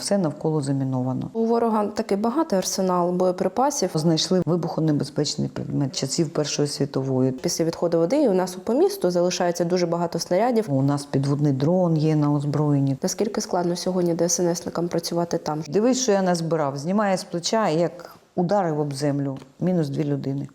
Все навколо заміновано. У ворога такий багатий арсенал боєприпасів. Знайшли вибухонебезпечний предмет часів Першої світової. Після відходу води у нас по місту залишається дуже багато снарядів. У нас підводний дрон є на озброєнні. Наскільки складно сьогодні ДСНСникам працювати там? Дивись, що я назбирав. Знімає з плеча, як ударив об землю. Мінус дві людини.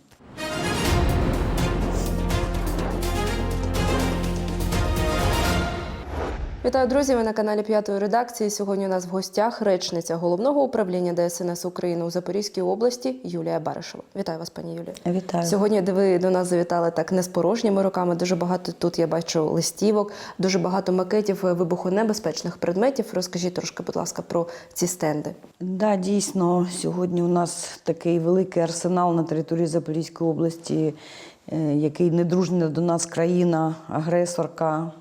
Вітаю, друзі! Ви на каналі п'ятої редакції. Сьогодні у нас в гостях речниця головного управління ДСНС України у Запорізькій області Юлія Баришева. Вітаю вас, пані Юлія. Вітаю. Сьогодні ви до нас завітали так не з порожніми руками. Дуже багато тут я бачу листівок, дуже багато макетів вибухонебезпечних предметів. Розкажіть трошки, будь ласка, про ці стенди. Да, дійсно, сьогодні у нас такий великий арсенал на території Запорізької області, е, який недружня до нас країна, агресорка,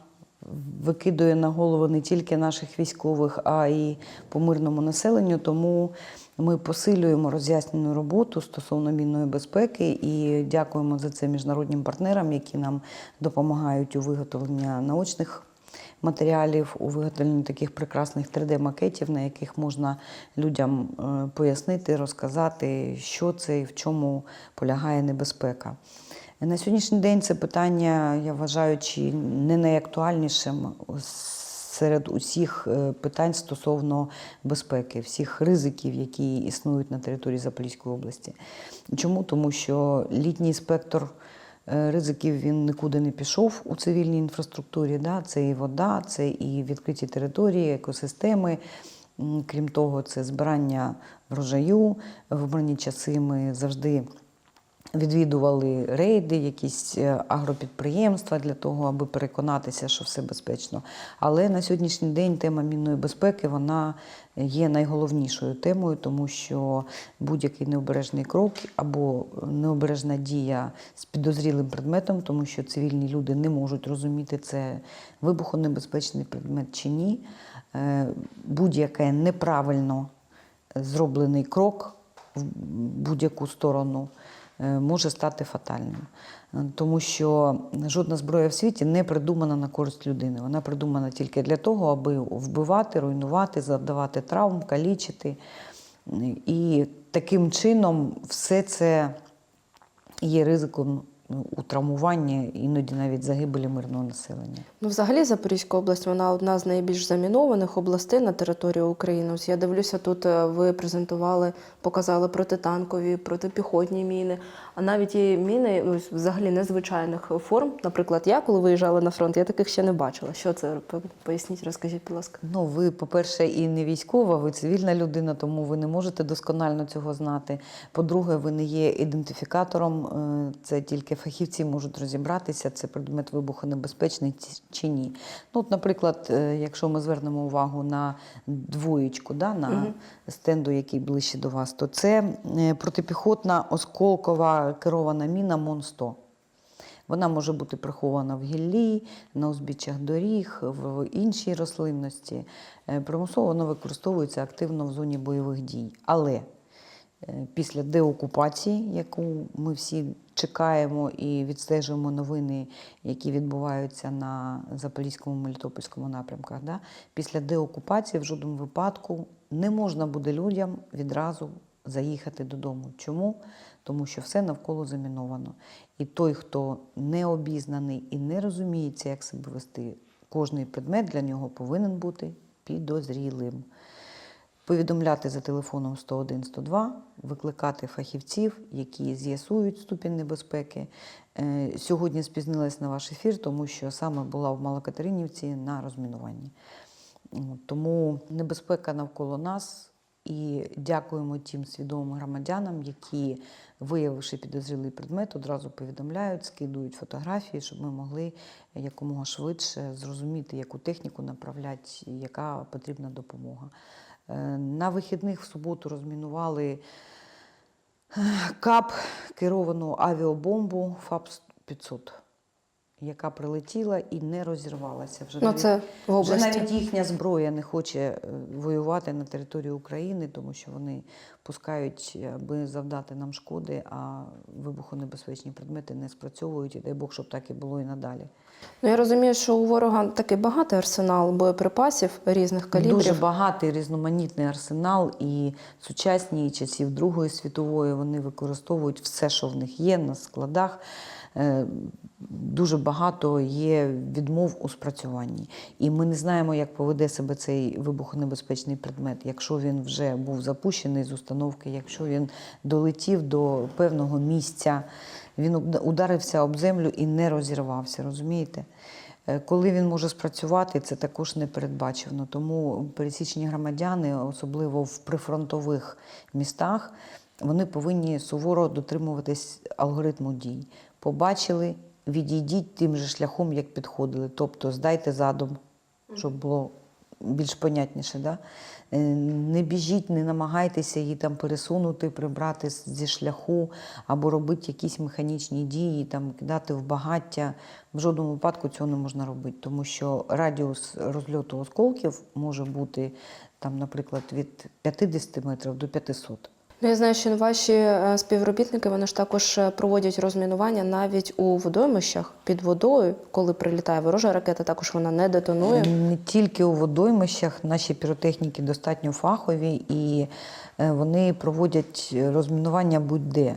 викидує на голову не тільки наших військових, а й по мирному населенню. Тому ми посилюємо роз'яснену роботу стосовно мінної безпеки і дякуємо за це міжнародним партнерам, які нам допомагають у виготовленні наочних матеріалів у виготовленні таких прекрасних 3D-макетів, на яких можна людям е, пояснити, розказати, що це і в чому полягає небезпека. На сьогоднішній день це питання, я вважаю, чи не найактуальнішим серед усіх е, питань стосовно безпеки, всіх ризиків, які існують на території Запорізької області. Чому? Тому що літній спектр е, ризиків він нікуди не пішов у цивільній інфраструктурі. Да? Це і вода, це і відкриті території, екосистеми. Крім того, це збирання врожаю. В мирні часи ми завжди відвідували рейди, якісь е, агропідприємства для того, аби переконатися, що все безпечно. Але на сьогоднішній день тема мінної безпеки вона є найголовнішою темою, тому що будь-який необережний крок або необережна дія з підозрілим предметом, тому що цивільні люди не можуть розуміти, це вибухонебезпечний предмет чи ні. Е, Будь-яке неправильно зроблений крок в будь-яку сторону може стати фатальним. Е, Тому що жодна зброя в світі не придумана на користь людини. Вона придумана тільки для того, аби вбивати, руйнувати, завдавати травм, калічити. І таким чином все це є ризиком у травмуванні, іноді навіть загибелі мирного населення. Ну, взагалі, Запорізька область вона одна з найбільш замінованих областей на території України. Ось я дивлюся, тут е, ви презентували, показали протитанкові, протипіхотні міни, а навіть і міни ось, взагалі незвичайних форм. Наприклад, я коли виїжджала на фронт, я таких ще не бачила. Що це? Поясніть, розкажіть, будь ласка. Ну, ви, по-перше, і не військова, ви цивільна людина, тому ви не можете досконально цього знати. По-друге, ви не є ідентифікатором, е, це тільки фахівці можуть розібратися, це предмет вибухонебезпечний чи ні. Ну, от, наприклад, е, якщо ми звернемо увагу на двоєчку, да, на стенду, який ближче до вас, то це е, протипіхотна осколкова керована міна МОН-100. Вона може бути прихована в гіллі, на узбіччях доріг, в іншій рослинності. Е, Примусово воно використовується активно в зоні бойових дій. Але після деокупації, яку ми всі чекаємо і відстежуємо новини, які відбуваються на Запорізькому Мелітопольському напрямках, да? після деокупації в жодному випадку не можна буде людям відразу заїхати додому. Чому? Тому що все навколо заміновано. І той, хто не обізнаний і не розуміється, як себе вести, кожний предмет для нього повинен бути підозрілим. Повідомляти за телефоном 101-102, викликати фахівців, які з'ясують ступінь небезпеки. Е, Сьогодні спізнилась на ваш ефір, тому що саме була в Малокатеринівці на розмінуванні. Тому небезпека навколо нас. І дякуємо тим свідомим громадянам, які, виявивши підозрілий предмет, одразу повідомляють, скидують фотографії, щоб ми могли якомога швидше зрозуміти, яку техніку направляти, яка потрібна допомога. Е, На вихідних в суботу розмінували е, КАП керовану авіабомбу ФАП-500. яка прилетіла і не розірвалася. Вже Ну, навіть- це в вже навіть їхня зброя не хоче е, воювати на території України, тому що вони пускають, аби завдати нам шкоди, а вибухонебезпечні предмети не спрацьовують. І дай Бог, щоб так і було і надалі. Ну я розумію, що у ворога такий багатий арсенал боєприпасів різних калібрів. Дуже багатий різноманітний арсенал, і сучасні часів Другої світової вони використовують все, що в них є на складах. Е, Дуже багато є відмов у спрацюванні. І ми не знаємо, як поведе себе цей вибухонебезпечний предмет, якщо він вже був запущений з установки, якщо він долетів до певного місця, він ударився об землю і не розірвався, розумієте? Е, Коли він може спрацювати, це також не передбачено. Тому пересічні громадяни, особливо в прифронтових містах, вони повинні суворо дотримуватись алгоритму дій. Побачили, відійдіть тим же шляхом, як підходили. Тобто здайте задум, щоб було більш понятніше. Да? Е, Не біжіть, не намагайтеся її там пересунути, прибрати зі шляху або робити якісь механічні дії, там кидати в багаття. В жодному випадку цього не можна робити, тому що радіус розльоту осколків може бути там, наприклад, від 50 метрів до 500. Ну, я знаю, що ваші е, співробітники вони ж також е, проводять розмінування навіть у водоймищах під водою, коли прилітає ворожа ракета, також вона не детонує. Не тільки у водоймищах, наші піротехніки достатньо фахові і е, вони проводять розмінування будь-де.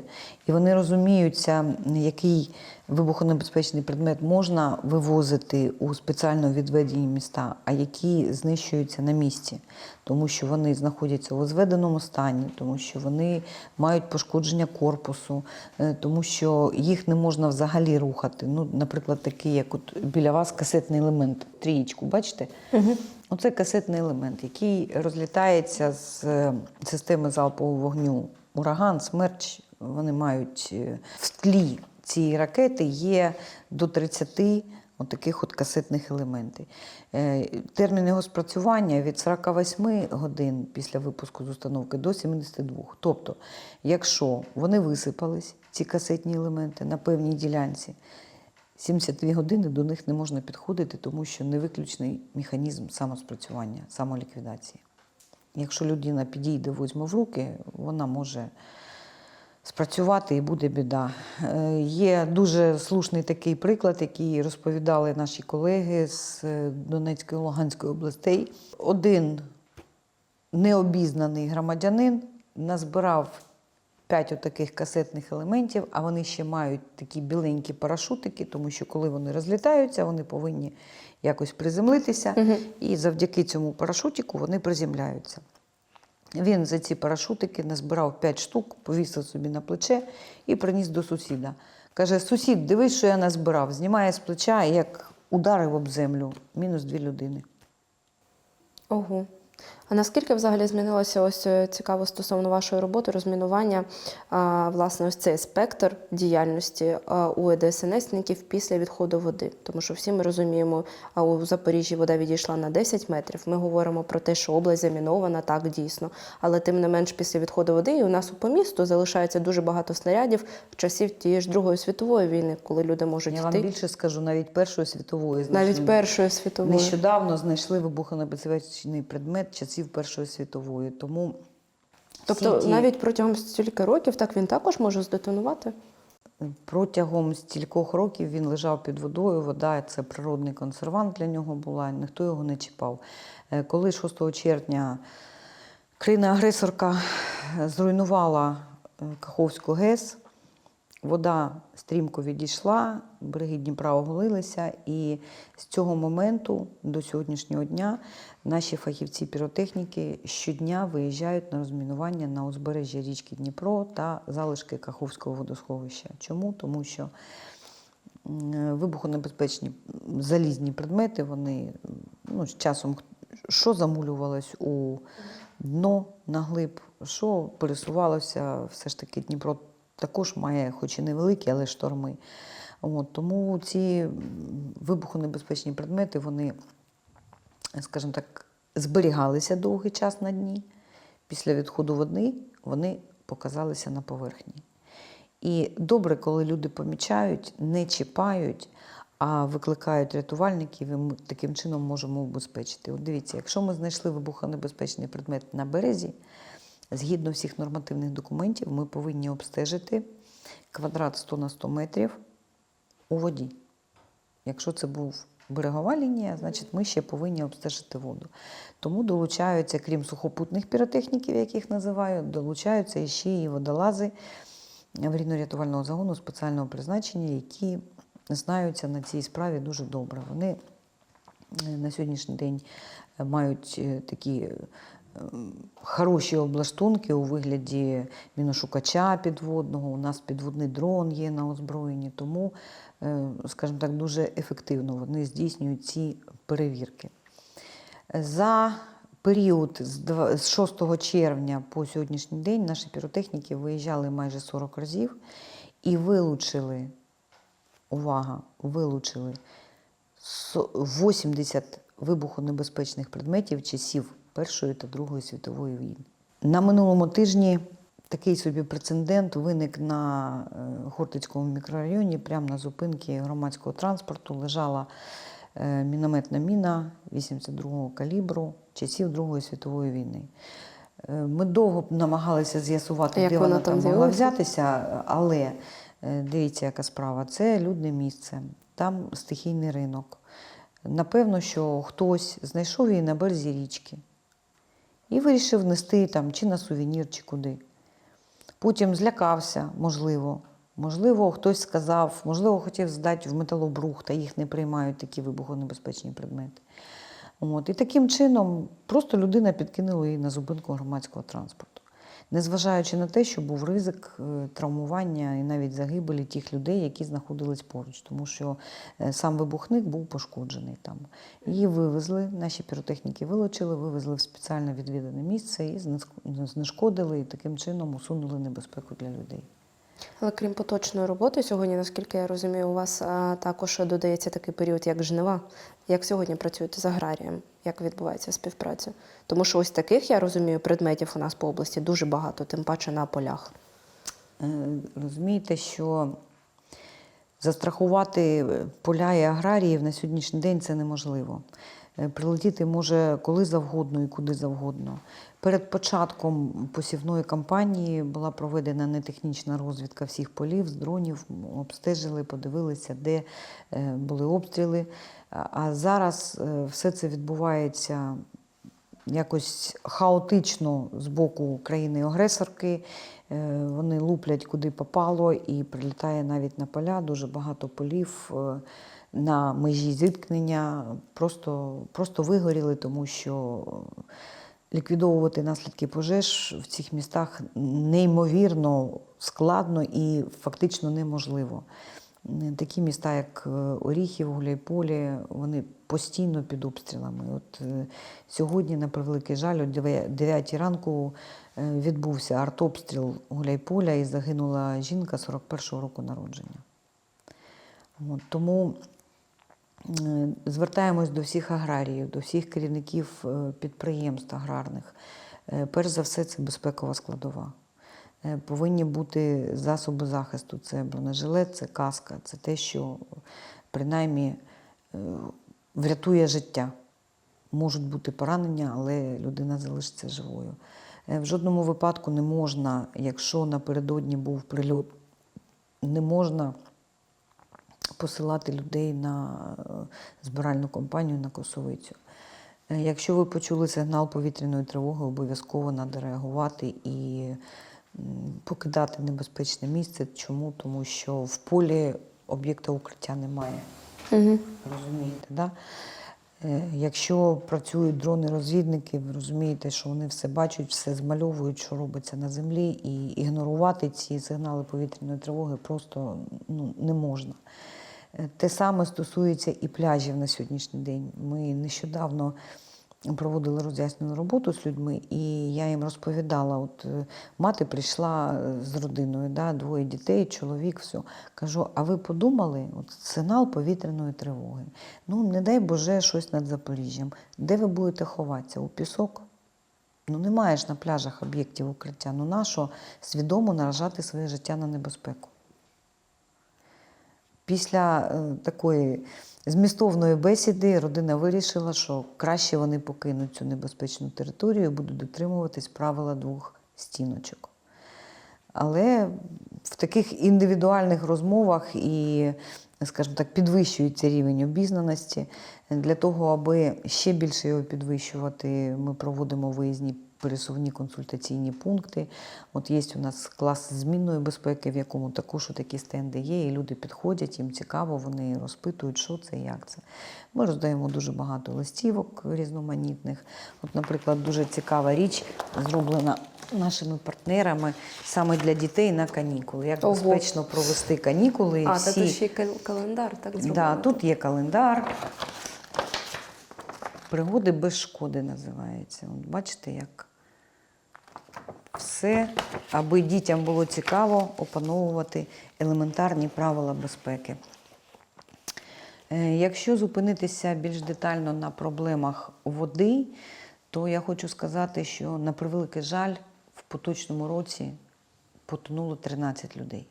І вони розуміються, який вибухонебезпечний предмет можна вивозити у спеціально відведені міста, а які знищуються на місці, тому що вони знаходяться у зведеному стані, тому що вони мають пошкодження корпусу, е, тому що їх не можна взагалі рухати. Ну, наприклад, такий, як от біля вас касетний елемент, трієчку, бачите? Угу. Оце касетний елемент, який розлітається з е, системи залпового вогню. Ураган, смерч, вони мають е, в тлі цієї ракети є до 30 от таких от касетних елементів. Е, Термін його спрацювання від 48 годин після випуску з установки до 72. Тобто, якщо вони висипались, ці касетні елементи на певній ділянці, 72 години до них не можна підходити, тому що не виключний механізм самоспрацювання, самоліквідації. Якщо людина підійде, візьме в руки, вона може спрацювати і буде біда. Е, Є дуже слушний такий приклад, який розповідали наші колеги з е, Донецької і Луганської областей. Один необізнаний громадянин назбирав п'ять отаких касетних елементів, а вони ще мають такі біленькі парашутики, тому що коли вони розлітаються, вони повинні якось приземлитися, і завдяки цьому парашутику вони приземляються. Він за ці парашутики назбирав 5 штук, повісив собі на плече і приніс до сусіда. Каже: сусід, дивись, що я назбирав. Знімає з плеча, як ударив об землю. Мінус дві людини. Ого. А наскільки взагалі змінилося ось е, цікаво стосовно вашої роботи, розмінування, власне, ось цей спектр діяльності у ДСНСників після відходу води? Тому що всі ми розуміємо, а у Запоріжжі вода відійшла на 10 метрів. Ми говоримо про те, що область замінована, так дійсно. Але тим не менш, після відходу води, і у нас по місту залишається дуже багато снарядів в часів тієї ж Другої світової війни, коли люди можуть Я вам більше скажу, навіть Першої світової Навіть. Першої світової. Нещодавно знайшли вибухонебезпечний предмет часів Першої світової. Тому Тобто ті- навіть протягом стільки років так він також може здетонувати? Протягом стількох років він лежав під водою. Вода це природний консервант для нього була, ніхто його не чіпав. Е, Коли 6 червня країна-агресорка зруйнувала е, Каховську ГЕС, вода стрімко відійшла, береги Дніпра оголилися, і з цього моменту до сьогоднішнього дня наші фахівці-піротехніки щодня виїжджають на розмінування на узбережжя річки Дніпро та залишки Каховського водосховища. Чому? Тому що вибухонебезпечні залізні предмети, вони ну, з часом що замулювалось у дно наглиб, що пересувалося, все ж таки Дніпро також має, хоч і невеликі, але шторми. От, тому ці вибухонебезпечні предмети, вони, скажімо так, зберігалися довгий час на дні. Після відходу води вони показалися на поверхні. І добре, коли люди помічають, не чіпають, а викликають рятувальників, і ми таким чином можемо убезпечити. От дивіться, якщо ми знайшли вибухонебезпечний предмет на березі, згідно всіх нормативних документів, ми повинні обстежити квадрат 100 на 100 метрів у воді. Якщо це був берегова лінія, значить ми ще повинні обстежити воду. Тому долучаються, крім сухопутних піротехніків, яких називаю, долучаються ще і водолази аварійно-рятувального загону спеціального призначення, які знаються на цій справі дуже добре. Вони е, на сьогоднішній день е, мають е, такі хороші облаштунки у вигляді міношукача підводного. У нас підводний дрон є на озброєнні, тому, е, скажімо так, дуже ефективно вони здійснюють ці перевірки. За період з 6 червня по сьогоднішній день наші піротехніки виїжджали майже 40 разів і вилучили, увага, вилучили со- 80 вибухонебезпечних предметів часів Першої та Другої світової війни. На минулому тижні такий собі прецедент виник на е, Хортицькому мікрорайоні, прямо на зупинці громадського транспорту лежала е, мінометна міна 82-го калібру часів Другої світової війни. Е, Ми довго намагалися з'ясувати, де вона вона там могла взятися, але дивіться, яка справа. Це людне місце, там стихійний ринок. Напевно, що хтось знайшов її на березі річки і вирішив нести там чи на сувенір, чи куди. Потім злякався, можливо. Можливо, хтось сказав, можливо, хотів здати в металобрух, та їх не приймають такі вибухонебезпечні предмети. От. І таким чином просто людина підкинула її на зупинку громадського транспорту. Незважаючи на те, що був ризик е, травмування і навіть загибелі тих людей, які знаходились поруч, тому що е, сам вибухник був пошкоджений там. Її вивезли, наші піротехніки вилучили, вивезли в спеціально відвідане місце і знешкодили, і таким чином усунули небезпеку для людей. Але крім поточної роботи, сьогодні, наскільки я розумію, у вас а, також додається такий період, як жнива. Як сьогодні працюєте з аграрієм? Як відбувається співпраця? Тому що ось таких, я розумію, предметів у нас по області дуже багато, тим паче на полях. Е, Розумієте, що застрахувати поля і аграріїв на сьогоднішній день це неможливо. Е, Прилетіти може коли завгодно і куди завгодно. Перед початком посівної кампанії була проведена нетехнічна розвідка всіх полів з дронів, обстежили, подивилися, де е, були обстріли. А- зараз е, все це відбувається якось хаотично з боку країни-агресорки. Е, Вони луплять куди попало і прилітає навіть на поля. Дуже багато полів е, на межі зіткнення просто, просто вигоріли, тому що ліквідовувати наслідки пожеж в цих містах неймовірно складно і фактично неможливо. Такі міста, як е, Оріхів, Гуляйполі, вони постійно під обстрілами. От е, сьогодні, на превеликий жаль, о 9 ранку е, відбувся артобстріл Гуляйполя і загинула жінка 41-го року народження. От, тому звертаємось до всіх аграріїв, до всіх керівників підприємств аграрних. Перш за все, це безпекова складова. Е, Повинні бути засоби захисту. Це бронежилет, це каска, це те, що принаймні е, врятує життя. Можуть бути поранення, але людина залишиться живою. Е, В жодному випадку не можна, якщо напередодні був прильот, не можна посилати людей на збиральну кампанію на косовицю. Якщо ви почули сигнал повітряної тривоги, обов'язково треба реагувати і покидати небезпечне місце. Чому? Тому що в полі об'єкта укриття немає. Угу. Розумієте, да? Е, Якщо працюють дрони-розвідники, ви розумієте, що вони все бачать, все змальовують, що робиться на землі, і ігнорувати ці сигнали повітряної тривоги просто ну, не можна. Е, Те саме стосується і пляжів на сьогоднішній день. Ми нещодавно проводили роз'яснену роботу з людьми, і я їм розповідала: от е, мати прийшла е, з родиною, да, двоє дітей, чоловік, все. Кажу, а ви подумали, от сигнал повітряної тривоги. Ну, не дай Боже, щось над Запоріжжям. Де ви будете ховатися? У пісок? Ну, немає ж на пляжах об'єктів укриття. Ну нащо свідомо наражати своє життя на небезпеку? Після е, такої змістовної бесіди родина вирішила, що краще вони покинуть цю небезпечну територію і будуть дотримуватись правила двох стіночок. Але в таких індивідуальних розмовах і, скажімо так, підвищується рівень обізнаності. Для того, аби ще більше його підвищувати, ми проводимо виїзні пересувні консультаційні пункти. От є у нас клас змінної безпеки, в якому також такі стенди є, і люди підходять, їм цікаво, вони розпитують, що це, як це. Ми роздаємо дуже багато листівок різноманітних. От, наприклад, дуже цікава річ зроблена нашими партнерами саме для дітей на канікули. Як Ого. безпечно провести канікули. А, всі... та тут ще й кал- календар, так зробили? Да, тут є календар. Пригоди без шкоди називається. От бачите, як все, аби дітям було цікаво опановувати елементарні правила безпеки. Е, Якщо зупинитися більш детально на проблемах води, то я хочу сказати, що на превеликий жаль, в поточному році потонуло 13 людей.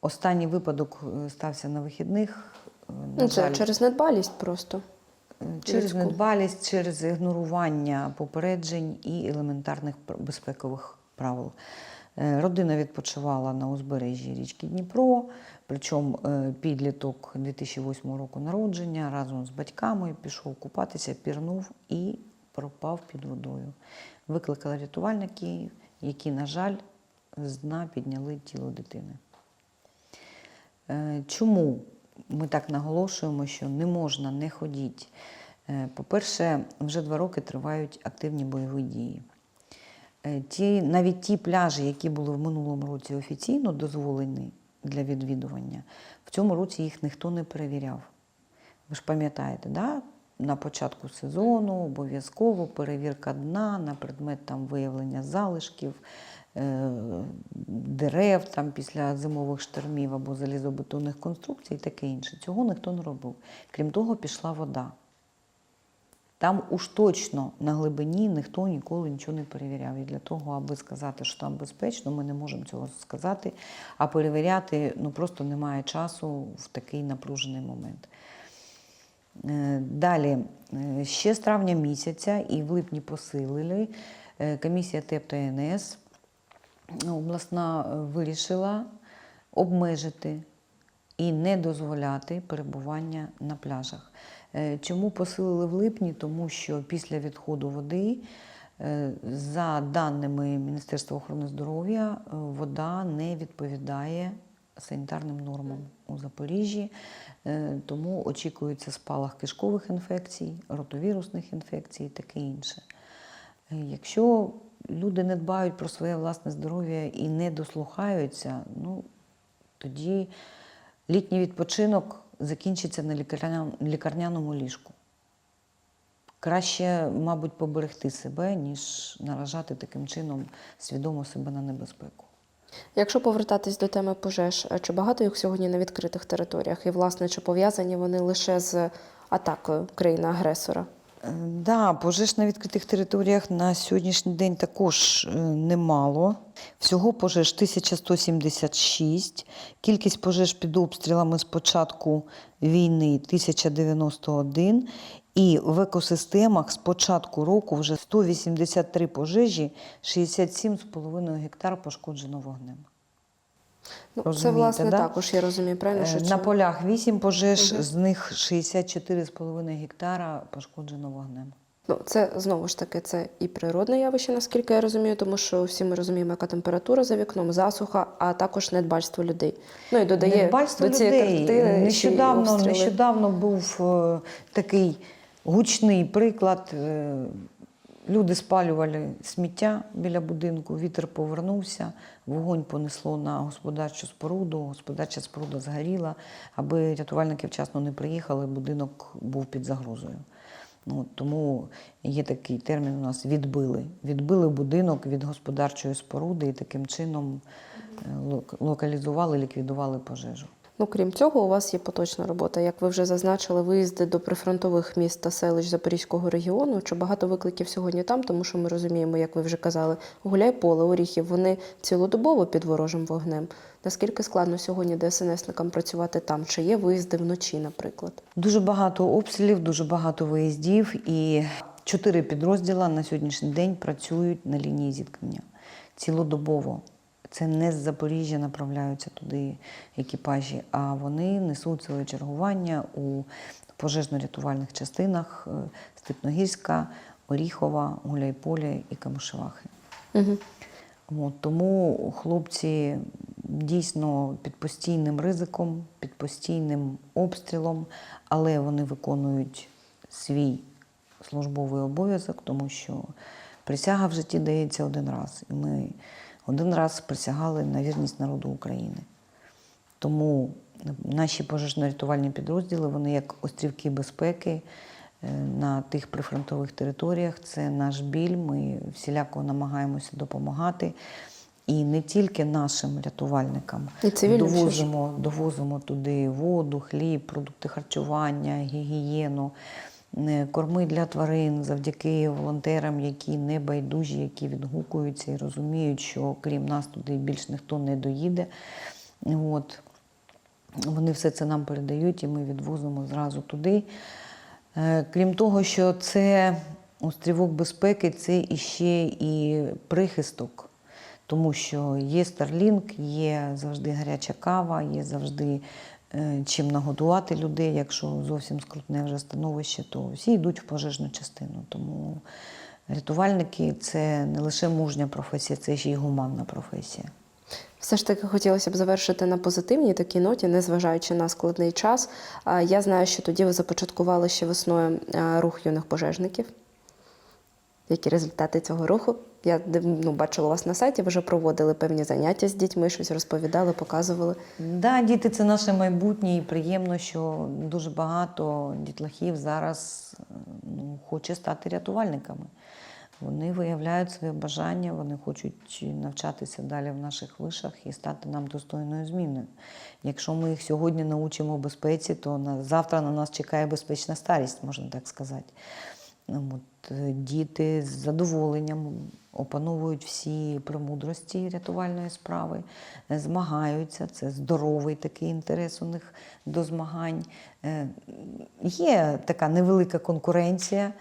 Останній випадок е, стався на вихідних. е, На Ну, це жаль, через недбалість просто. Через людську. недбалість, через ігнорування попереджень і елементарних безпекових правил. Е, Родина відпочивала на узбережжі річки Дніпро, причому е, підліток 2008 року народження разом з батьками пішов купатися, пірнув і пропав під водою. Викликали рятувальники, які, на жаль, з дна підняли тіло дитини. Е, Чому ми так наголошуємо, що не можна не ходити? Е, По-перше, вже два роки тривають активні бойові дії. Е, Ті, навіть ті пляжі, які були в минулому році офіційно дозволені для відвідування, в цьому році їх ніхто не перевіряв. Ви ж пам'ятаєте, да? на початку сезону обов'язково перевірка дна на предмет там, виявлення залишків, е, дерев там, після зимових штормів або залізобетонних конструкцій і таке інше. Цього ніхто не робив. Крім того, пішла вода. Там уж точно на глибині ніхто ніколи нічого не перевіряв. І для того, аби сказати, що там безпечно, ми не можемо цього сказати, а перевіряти ну, просто немає часу в такий напружений момент. Е, Далі, е, ще з травня місяця і в липні посилили е, комісія ТЕП та НС обласна е, вирішила обмежити і не дозволяти перебування на пляжах. Е, Чому посилили в липні? Тому що після відходу води, е, за даними Міністерства охорони здоров'я, вода не відповідає санітарним нормам у Запоріжжі, тому очікується спалах кишкових інфекцій, ротовірусних інфекцій і таке інше. Якщо люди не дбають про своє власне здоров'я і не дослухаються, ну тоді літній відпочинок закінчиться на лікарня- лікарняному ліжку. Краще, мабуть, поберегти себе, ніж наражати таким чином свідомо себе на небезпеку. Якщо повертатись до теми пожеж, чи багато їх сьогодні на відкритих територіях? І, власне, чи пов'язані вони лише з атакою країни-агресора? Да, пожеж на відкритих територіях на сьогоднішній день також е, немало. Всього пожеж 1176. Кількість пожеж під обстрілами з початку війни 1091. І в екосистемах з початку року вже 183 пожежі, 67,5 гектар пошкоджено вогнем. Ну, це, власне, да? також, я розумію, правильно, що Е, чи- На полях 8 пожеж, Мгм. з них 64,5 гектара пошкоджено вогнем. Ну, це знову ж таки це і природне явище, наскільки я розумію, тому що всі ми розуміємо, яка температура за вікном, засуха, а також недбальство людей. Ну і додає Недбальство до цієї людей. картини Нещодавно, нещодавно був е, такий гучний приклад. Е, люди спалювали сміття біля будинку, вітер повернувся, вогонь понесло на господарчу споруду, господарча споруда згоріла. Аби рятувальники вчасно не приїхали, будинок був під загрозою. Ну, тому є такий термін у нас відбили. Відбили будинок від господарчої споруди і таким чином е, локалізували, ліквідували пожежу. Ну, крім цього, у вас є поточна робота. Як ви вже зазначили, виїзди до прифронтових міст та селищ Запорізького регіону. Чи багато викликів сьогодні там, тому що ми розуміємо, як ви вже казали, Гуляйполе, Оріхів, вони цілодобово під ворожим вогнем. Наскільки складно сьогодні ДСНСникам працювати там? Чи є виїзди вночі, наприклад? Дуже багато обстрілів, дуже багато виїздів, і чотири підрозділа на сьогоднішній день працюють на лінії зіткнення цілодобово. Це не з Запоріжжя направляються туди екіпажі, а вони несуть своє чергування у пожежно-рятувальних частинах е, Степногірська, Оріхова, Гуляйполя і Камишевахи. Угу. От, тому хлопці дійсно під постійним ризиком, під постійним обстрілом, але вони виконують свій службовий обов'язок, тому що присяга в житті дається один раз. І ми один раз присягали на вірність народу України. Тому наші пожежно-рятувальні підрозділи, вони як острівки безпеки е, на тих прифронтових територіях. Це наш біль. Ми всіляко намагаємося допомагати. І не тільки нашим рятувальникам І довозимо, довозимо туди воду, хліб, продукти харчування, гігієну, корми для тварин завдяки волонтерам, які не байдужі, які відгукуються і розуміють, що крім нас туди більш ніхто не доїде. От. Вони все це нам передають, і ми відвозимо зразу туди. Е, Крім того, що це острівок безпеки, це іще і прихисток, тому що є Starlink, є завжди гаряча кава, є завжди чим нагодувати людей. Якщо зовсім скрутне вже становище, то всі йдуть в пожежну частину. Тому рятувальники це не лише мужня професія, це ще й гуманна професія. Все ж таки хотілося б завершити на позитивній такій ноті, незважаючи на складний час. Я знаю, що тоді ви започаткували ще весною рух юних пожежників. Які результати цього руху? Я ну, бачила вас на сайті, ви вже проводили певні заняття з дітьми, щось розповідали, показували. Да, діти це наше майбутнє, і приємно, що дуже багато дітлахів зараз ну, хоче стати рятувальниками. Вони виявляють своє бажання, вони хочуть навчатися далі в наших вишах і стати нам достойною зміною. Якщо ми їх сьогодні научимо безпеці, то на, завтра на нас чекає безпечна старість, можна так сказати. Діти з задоволенням опановують всі премудрості рятувальної справи, змагаються. Це здоровий такий інтерес у них до змагань. Е, Є така невелика конкуренція.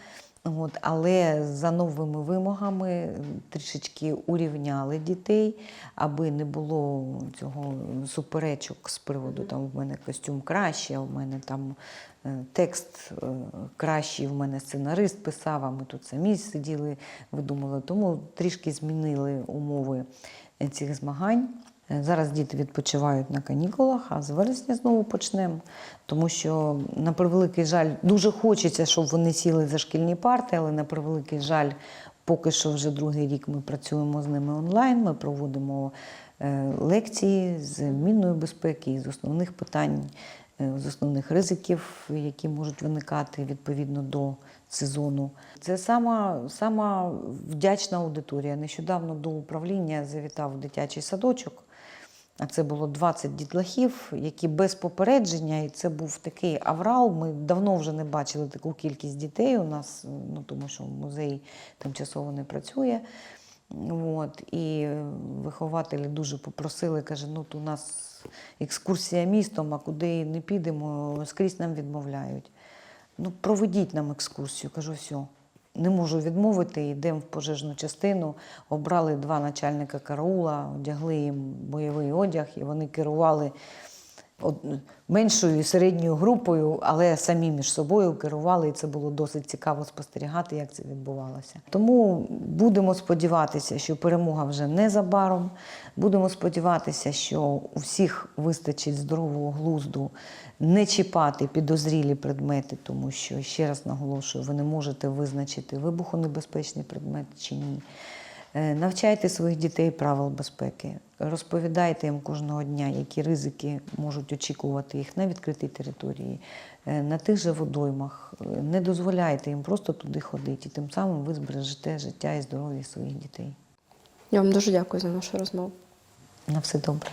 От, але за новими вимогами трішечки урівняли дітей, аби не було цього суперечок з приводу там в мене костюм краще, а в мене там е, текст е, кращий, в мене сценарист писав, а ми тут самі сиділи, видумали. Тому трішки змінили умови е, цих змагань. Зараз діти відпочивають на канікулах, а з вересня знову почнемо. Тому що, на превеликий жаль, дуже хочеться, щоб вони сіли за шкільні парти, але на превеликий жаль, поки що вже другий рік ми працюємо з ними онлайн. Ми проводимо е, лекції з мінної безпеки з основних питань, е, з основних ризиків, які можуть виникати відповідно до сезону. Це сама, сама вдячна аудиторія. Нещодавно до управління завітав дитячий садочок. А це було 20 дітлахів, які без попередження, і це був такий аврал. Ми давно вже не бачили таку кількість дітей у нас, ну тому що музей тимчасово не працює. От, і вихователі дуже попросили, каже, ну у нас екскурсія містом, а куди не підемо, скрізь нам відмовляють. Ну, проведіть нам екскурсію. Кажу, все. Не можу відмовити, йдемо в пожежну частину. Обрали два начальника караула, одягли їм бойовий одяг, і вони керували меншою і середньою групою, але самі між собою керували, і це було досить цікаво спостерігати, як це відбувалося. Тому будемо сподіватися, що перемога вже незабаром. Будемо сподіватися, що у всіх вистачить здорового глузду не чіпати підозрілі предмети, тому що, ще раз наголошую, ви не можете визначити вибухонебезпечний предмет чи ні. Е, Навчайте своїх дітей правил безпеки, розповідайте їм кожного дня, які ризики можуть очікувати їх на відкритій території, е, на тих же водоймах. Е, Не дозволяйте їм просто туди ходити, і тим самим ви збережете життя і здоров'я своїх дітей. Я вам дуже дякую за нашу розмову. На все добре.